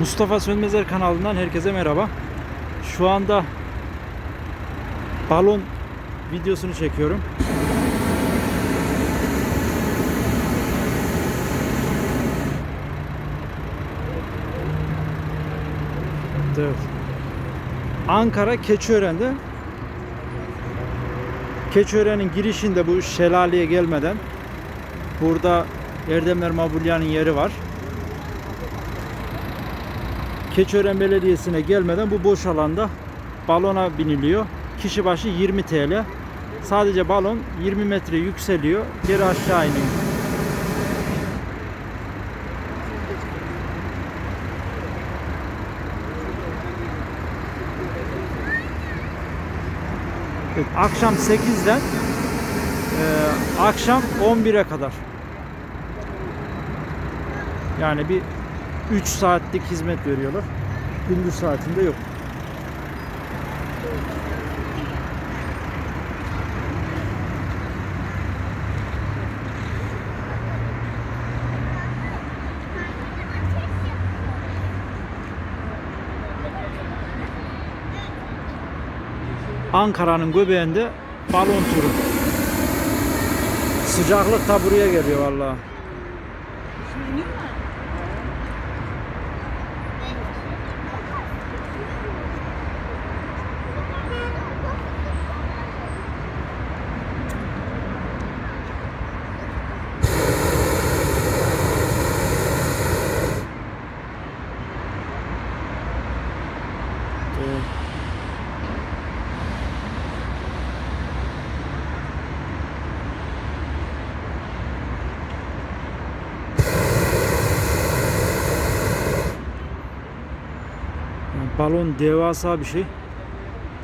Mustafa Sönmezer kanalından herkese merhaba. Şu anda balon videosunu çekiyorum. Evet. Ankara Keçiören'de Keçiören'in girişinde bu şelaleye gelmeden burada Erdemler Mabulya'nın yeri var. Keçiören Belediyesi'ne gelmeden bu boş alanda balona biniliyor. Kişi başı 20 TL. Sadece balon 20 metre yükseliyor. Geri aşağı iniyor. Evet, akşam 8'den e, akşam 11'e kadar. Yani bir 3 saatlik hizmet veriyorlar. Gündüz saatinde yok. Ankara'nın göbeğinde balon turu. Sıcaklık da buraya geliyor vallahi. Evet. Yani balon devasa bir şey.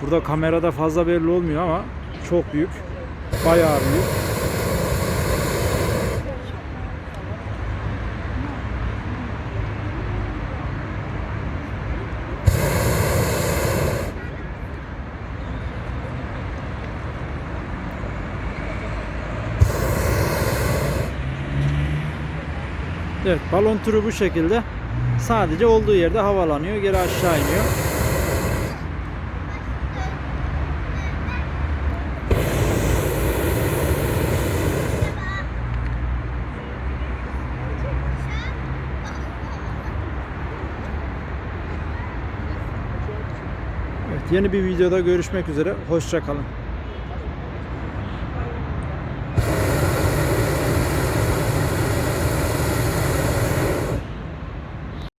Burada kamerada fazla belli olmuyor ama çok büyük. Bayağı büyük. Evet balon turu bu şekilde. Sadece olduğu yerde havalanıyor, geri aşağı iniyor. Evet, yeni bir videoda görüşmek üzere. Hoşça kalın.